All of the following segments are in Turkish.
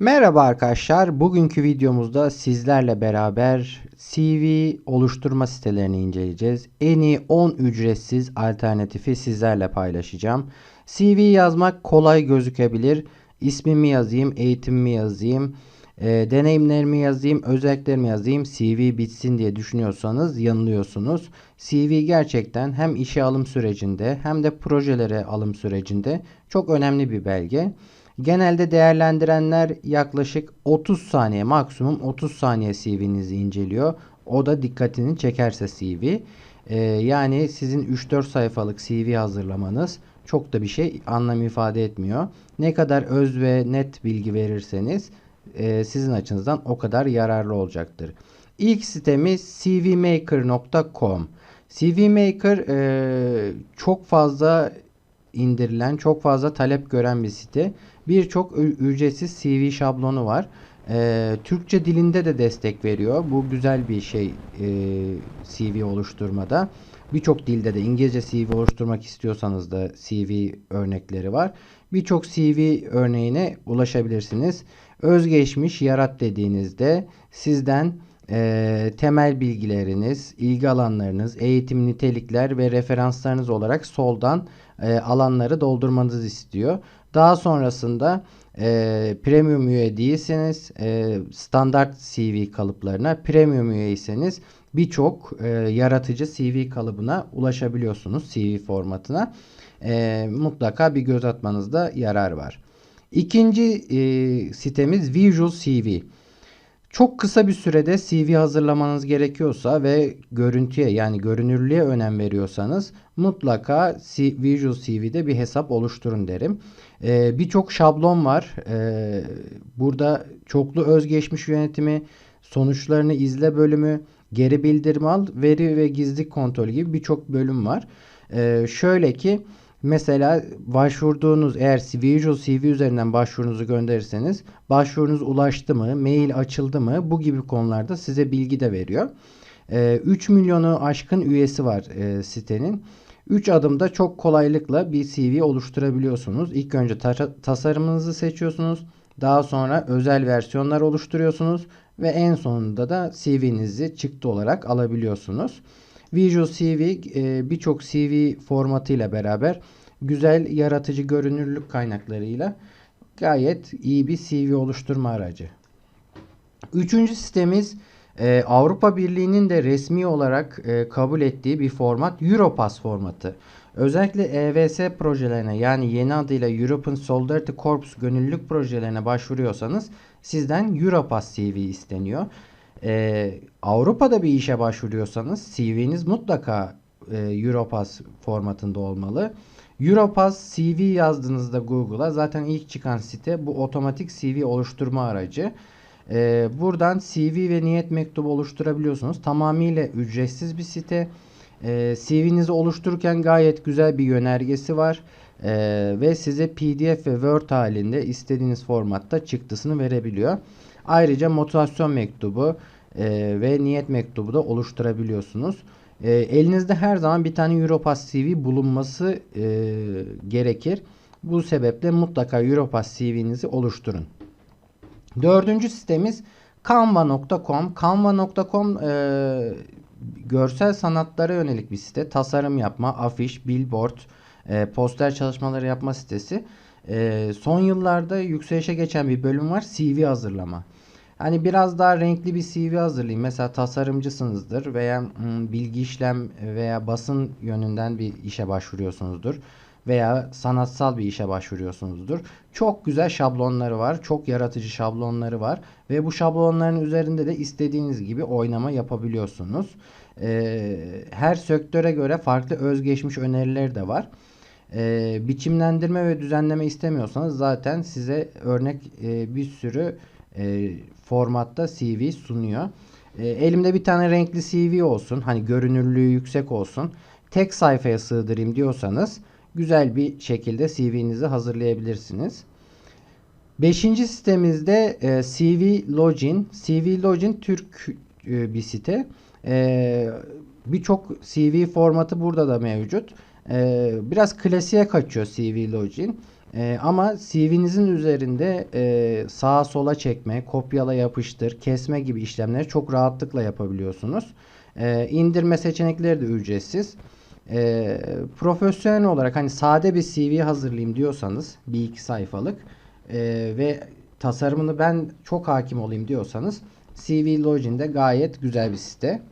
Merhaba arkadaşlar. Bugünkü videomuzda sizlerle beraber CV oluşturma sitelerini inceleyeceğiz. En iyi 10 ücretsiz alternatifi sizlerle paylaşacağım. CV yazmak kolay gözükebilir. İsmimi yazayım, eğitimimi yazayım, e, deneyimlerimi yazayım, özelliklerimi yazayım, CV bitsin diye düşünüyorsanız yanılıyorsunuz. CV gerçekten hem işe alım sürecinde hem de projelere alım sürecinde çok önemli bir belge. Genelde değerlendirenler yaklaşık 30 saniye maksimum 30 saniye CV'nizi inceliyor. O da dikkatini çekerse CV. Ee, yani sizin 3-4 sayfalık CV hazırlamanız çok da bir şey anlam ifade etmiyor. Ne kadar öz ve net bilgi verirseniz e, sizin açınızdan o kadar yararlı olacaktır. İlk sitemiz cvmaker.com. CVmaker e, çok fazla indirilen, çok fazla talep gören bir site. Birçok ücretsiz CV şablonu var. Ee, Türkçe dilinde de destek veriyor. Bu güzel bir şey e, CV oluşturmada. Birçok dilde de İngilizce CV oluşturmak istiyorsanız da CV örnekleri var. Birçok CV örneğine ulaşabilirsiniz. Özgeçmiş yarat dediğinizde sizden e, temel bilgileriniz, ilgi alanlarınız, eğitim nitelikler ve referanslarınız olarak soldan e, alanları doldurmanızı istiyor. Daha sonrasında e, premium üye değilseniz e, standart CV kalıplarına, premium üyeyseniz birçok e, yaratıcı CV kalıbına ulaşabiliyorsunuz CV formatına. E, mutlaka bir göz atmanızda yarar var. İkinci e, sitemiz Visual CV. Çok kısa bir sürede CV hazırlamanız gerekiyorsa ve görüntüye yani görünürlüğe önem veriyorsanız mutlaka Visual CV'de bir hesap oluşturun derim. Ee, Birçok şablon var. Ee, burada çoklu özgeçmiş yönetimi, sonuçlarını izle bölümü, geri bildirim al, veri ve gizlilik kontrolü gibi birçok bölüm var. Ee, şöyle ki Mesela başvurduğunuz eğer Visual CV üzerinden başvurunuzu gönderirseniz başvurunuz ulaştı mı, mail açıldı mı bu gibi konularda size bilgi de veriyor. E, 3 milyonu aşkın üyesi var e, sitenin. 3 adımda çok kolaylıkla bir CV oluşturabiliyorsunuz. İlk önce ta tasarımınızı seçiyorsunuz. Daha sonra özel versiyonlar oluşturuyorsunuz ve en sonunda da CV'nizi çıktı olarak alabiliyorsunuz. Visual CV e, birçok CV formatıyla beraber güzel yaratıcı görünürlük kaynaklarıyla gayet iyi bir CV oluşturma aracı. Üçüncü sitemiz e, Avrupa Birliği'nin de resmi olarak e, kabul ettiği bir format Europass formatı. Özellikle EVS projelerine yani yeni adıyla European Solidarity Corps gönüllülük projelerine başvuruyorsanız sizden Europass CV isteniyor. Ee, Avrupa'da bir işe başvuruyorsanız CV'niz mutlaka e, Europass formatında olmalı. Europass CV yazdığınızda Google'a zaten ilk çıkan site bu otomatik CV oluşturma aracı. Ee, buradan CV ve niyet mektubu oluşturabiliyorsunuz. Tamamıyla ücretsiz bir site. Ee, CV'nizi oluştururken gayet güzel bir yönergesi var. Ee, ve size PDF ve Word halinde istediğiniz formatta çıktısını verebiliyor. Ayrıca motivasyon mektubu e, ve niyet mektubu da oluşturabiliyorsunuz. E, elinizde her zaman bir tane Europass CV bulunması e, gerekir. Bu sebeple mutlaka Europass CV'nizi oluşturun. Dördüncü sitemiz canva.com. Canva.com e, görsel sanatlara yönelik bir site. Tasarım yapma, afiş, billboard, e, poster çalışmaları yapma sitesi. E, son yıllarda yükselişe geçen bir bölüm var. CV hazırlama. Hani biraz daha renkli bir CV hazırlayayım. Mesela tasarımcısınızdır veya bilgi işlem veya basın yönünden bir işe başvuruyorsunuzdur veya sanatsal bir işe başvuruyorsunuzdur. Çok güzel şablonları var. Çok yaratıcı şablonları var. Ve bu şablonların üzerinde de istediğiniz gibi oynama yapabiliyorsunuz. Ee, her sektöre göre farklı özgeçmiş önerileri de var. Ee, biçimlendirme ve düzenleme istemiyorsanız zaten size örnek e, bir sürü e, formatta CV sunuyor. E, elimde bir tane renkli CV olsun. Hani görünürlüğü yüksek olsun. Tek sayfaya sığdırayım diyorsanız güzel bir şekilde CV'nizi hazırlayabilirsiniz. Beşinci sitemizde e, CV Login. CV Login Türk e, bir site. E, Birçok CV formatı burada da mevcut. E, biraz klasiğe kaçıyor CV Login. E, ama CV'nizin üzerinde e, sağa sola çekme, kopyala yapıştır, kesme gibi işlemleri çok rahatlıkla yapabiliyorsunuz. E, indirme seçenekleri de ücretsiz. E, profesyonel olarak hani sade bir CV hazırlayayım diyorsanız bir iki sayfalık e, ve tasarımını ben çok hakim olayım diyorsanız CV Login'de gayet güzel bir site.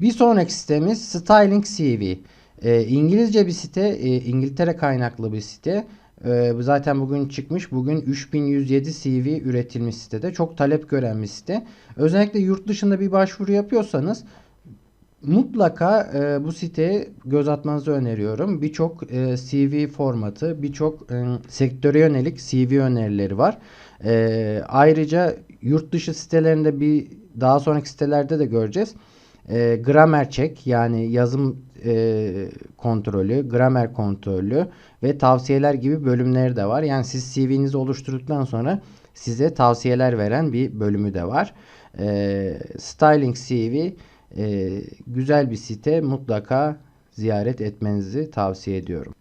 Bir sonraki sitemiz Styling CV. E, İngilizce bir site, e, İngiltere kaynaklı bir site. E, zaten bugün çıkmış. Bugün 3107 CV üretilmiş sitede. Çok talep gören bir site. Özellikle yurt dışında bir başvuru yapıyorsanız mutlaka e, bu siteye göz atmanızı öneriyorum. Birçok e, CV formatı, birçok e, sektöre yönelik CV önerileri var. E, ayrıca yurt dışı sitelerinde bir daha sonraki sitelerde de göreceğiz. E, gramer check yani yazım e, kontrolü, gramer kontrolü ve tavsiyeler gibi bölümleri de var. Yani siz CV'nizi oluşturduktan sonra size tavsiyeler veren bir bölümü de var. E, Styling CV e, güzel bir site mutlaka ziyaret etmenizi tavsiye ediyorum.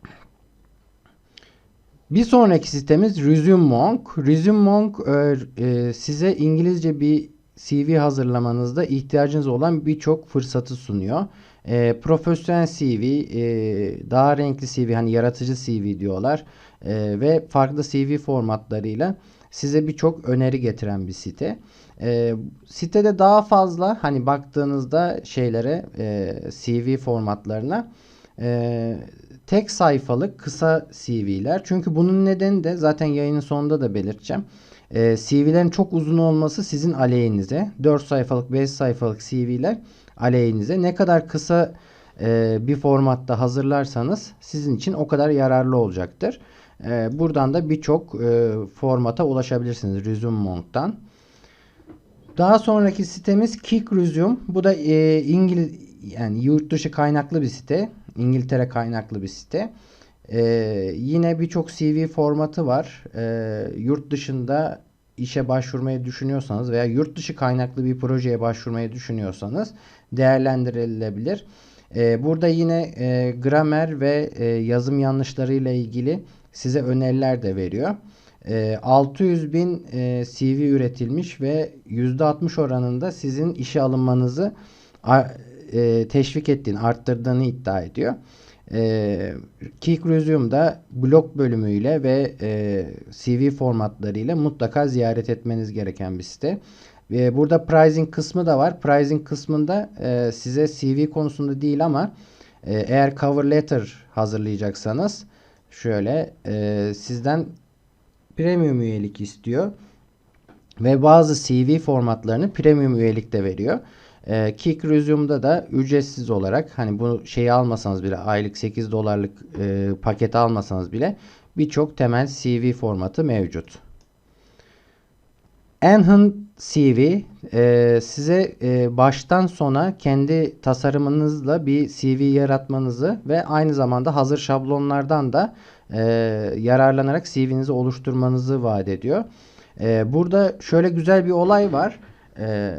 Bir sonraki sitemiz Resume Monk. Resume Monk e, e, size İngilizce bir CV hazırlamanızda ihtiyacınız olan birçok fırsatı sunuyor. E, profesyonel CV, e, daha renkli CV, hani yaratıcı CV diyorlar e, ve farklı CV formatlarıyla size birçok öneri getiren bir site. E, sitede daha fazla hani baktığınızda şeylere e, CV formatlarına e, tek sayfalık kısa CV'ler. Çünkü bunun nedeni de zaten yayının sonunda da belirteceğim. E, CV'lerin çok uzun olması sizin aleyhinize. 4 sayfalık 5 sayfalık CV'ler aleyhinize. Ne kadar kısa e, bir formatta hazırlarsanız sizin için o kadar yararlı olacaktır. E, buradan da birçok e, formata ulaşabilirsiniz Resume Monk'tan. Daha sonraki sitemiz Kick Resume. Bu da e, İngiliz yani yurt dışı kaynaklı bir site. İngiltere kaynaklı bir site. E, yine birçok CV formatı var. E, yurt dışında işe başvurmayı düşünüyorsanız veya yurt dışı kaynaklı bir projeye başvurmayı düşünüyorsanız değerlendirilebilir. E, burada yine e, gramer ve e, yazım yanlışlarıyla ilgili size öneriler de veriyor. 600 ee, bin e, CV üretilmiş ve %60 oranında sizin işe alınmanızı e, teşvik ettiğini, arttırdığını iddia ediyor. E, Kick Resume'da blog bölümüyle ve CV formatlarıyla mutlaka ziyaret etmeniz gereken bir site. burada pricing kısmı da var. Pricing kısmında size CV konusunda değil ama eğer cover letter hazırlayacaksanız şöyle sizden premium üyelik istiyor. Ve bazı CV formatlarını premium üyelik de veriyor. E, Kick Resume'da da ücretsiz olarak hani bu şeyi almasanız bile aylık 8 dolarlık e, paket almasanız bile birçok temel CV formatı mevcut. Enhan CV e, size e, baştan sona kendi tasarımınızla bir CV yaratmanızı ve aynı zamanda hazır şablonlardan da e, yararlanarak CV'nizi oluşturmanızı vaat ediyor. E, burada şöyle güzel bir olay var. E,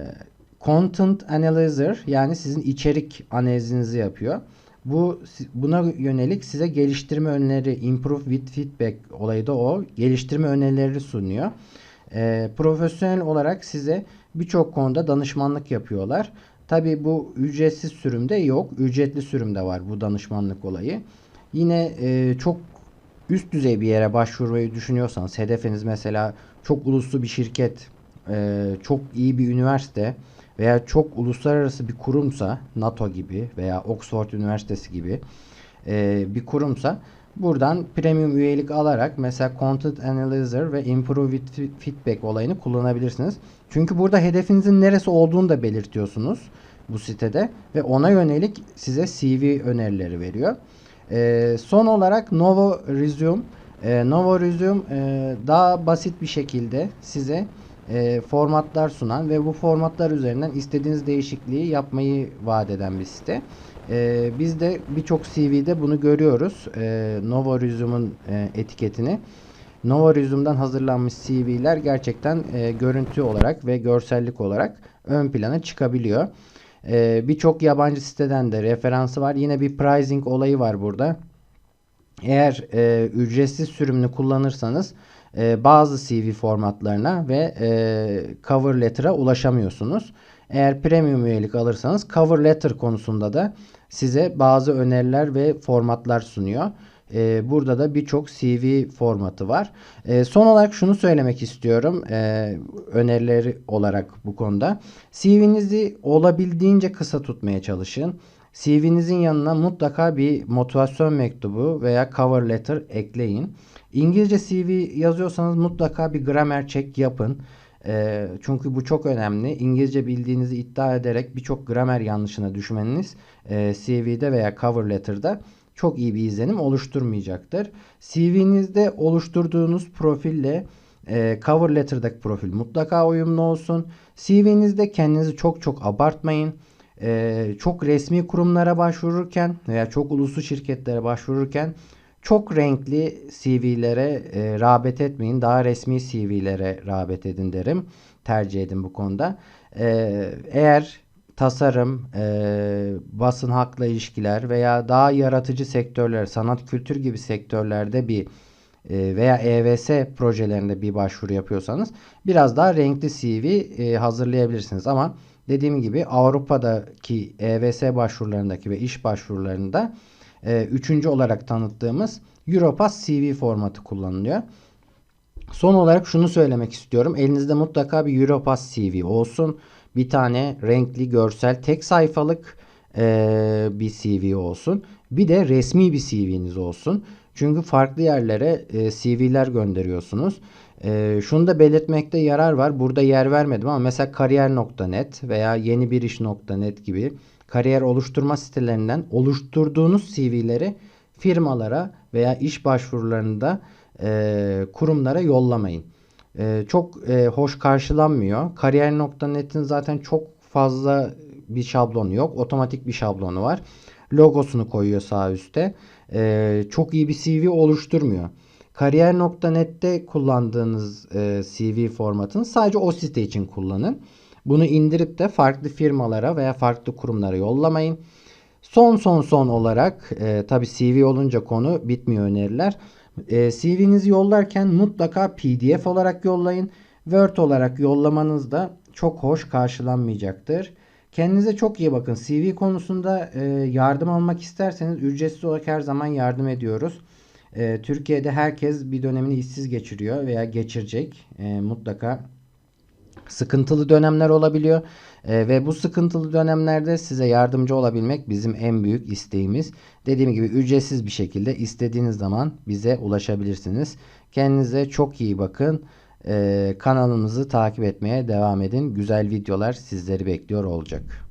Content Analyzer yani sizin içerik analizinizi yapıyor. Bu buna yönelik size geliştirme öneri, improve with feedback olayı da o. Geliştirme önerileri sunuyor. E, profesyonel olarak size birçok konuda danışmanlık yapıyorlar. Tabi bu ücretsiz sürümde yok. Ücretli sürümde var bu danışmanlık olayı. Yine e, çok üst düzey bir yere başvurmayı düşünüyorsanız hedefiniz mesela çok uluslu bir şirket, e, çok iyi bir üniversite veya çok uluslararası bir kurumsa NATO gibi veya Oxford Üniversitesi gibi e, bir kurumsa buradan premium üyelik alarak mesela Content Analyzer ve Improve Feedback olayını kullanabilirsiniz. Çünkü burada hedefinizin neresi olduğunu da belirtiyorsunuz bu sitede ve ona yönelik size CV önerileri veriyor. E, son olarak Novo Resume. E, Novo Resume e, daha basit bir şekilde size e, formatlar sunan ve bu formatlar üzerinden istediğiniz değişikliği yapmayı vaat eden bir site. E, biz de birçok CV'de bunu görüyoruz. E, Novo Resume'un e, etiketini. Nova Resume'dan hazırlanmış CV'ler gerçekten e, görüntü olarak ve görsellik olarak ön plana çıkabiliyor. Ee, Birçok yabancı siteden de referansı var. Yine bir pricing olayı var burada. Eğer e, ücretsiz sürümünü kullanırsanız e, bazı CV formatlarına ve e, cover letter'a ulaşamıyorsunuz. Eğer premium üyelik alırsanız cover letter konusunda da size bazı öneriler ve formatlar sunuyor. E, burada da birçok CV formatı var. E, son olarak şunu söylemek istiyorum e, önerileri olarak bu konuda. CV'nizi olabildiğince kısa tutmaya çalışın. CV'nizin yanına mutlaka bir motivasyon mektubu veya cover letter ekleyin. İngilizce CV yazıyorsanız mutlaka bir grammar check yapın. E, çünkü bu çok önemli. İngilizce bildiğinizi iddia ederek birçok gramer yanlışına düşmeniz e, CV'de veya cover letter'da çok iyi bir izlenim oluşturmayacaktır. CV'nizde oluşturduğunuz profille e, cover letter'daki profil mutlaka uyumlu olsun. CV'nizde kendinizi çok çok abartmayın. E, çok resmi kurumlara başvururken veya çok uluslu şirketlere başvururken çok renkli CV'lere e, rağbet etmeyin. Daha resmi CV'lere rağbet edin derim. Tercih edin bu konuda. E, eğer tasarım, e, basın hakla ilişkiler veya daha yaratıcı sektörler, sanat kültür gibi sektörlerde bir e, veya EVS projelerinde bir başvuru yapıyorsanız biraz daha renkli CV e, hazırlayabilirsiniz. Ama dediğim gibi Avrupa'daki EVS başvurularındaki ve iş başvurularında e, üçüncü olarak tanıttığımız Europass CV formatı kullanılıyor. Son olarak şunu söylemek istiyorum. Elinizde mutlaka bir Europass CV olsun. Bir tane renkli görsel tek sayfalık e, bir CV olsun. Bir de resmi bir CV'niz olsun. Çünkü farklı yerlere e, CV'ler gönderiyorsunuz. E, şunu da belirtmekte yarar var. Burada yer vermedim ama mesela kariyer.net veya yenibiriş.net gibi kariyer oluşturma sitelerinden oluşturduğunuz CV'leri firmalara veya iş başvurularında e, kurumlara yollamayın. E, çok e, hoş karşılanmıyor. Kariyer.net'in zaten çok fazla bir şablonu yok. Otomatik bir şablonu var. Logosunu koyuyor sağ üstte. E, çok iyi bir CV oluşturmuyor. Kariyer.net'te kullandığınız e, CV formatını sadece o site için kullanın. Bunu indirip de farklı firmalara veya farklı kurumlara yollamayın. Son son son olarak e, tabi CV olunca konu bitmiyor öneriler. E, CV'nizi yollarken mutlaka PDF olarak yollayın. Word olarak yollamanız da çok hoş karşılanmayacaktır. Kendinize çok iyi bakın. CV konusunda e, yardım almak isterseniz ücretsiz olarak her zaman yardım ediyoruz. E, Türkiye'de herkes bir dönemini işsiz geçiriyor veya geçirecek. E, mutlaka sıkıntılı dönemler olabiliyor. E, ve bu sıkıntılı dönemlerde size yardımcı olabilmek bizim en büyük isteğimiz. Dediğim gibi ücretsiz bir şekilde istediğiniz zaman bize ulaşabilirsiniz. Kendinize çok iyi bakın. E, kanalımızı takip etmeye devam edin. Güzel videolar sizleri bekliyor olacak.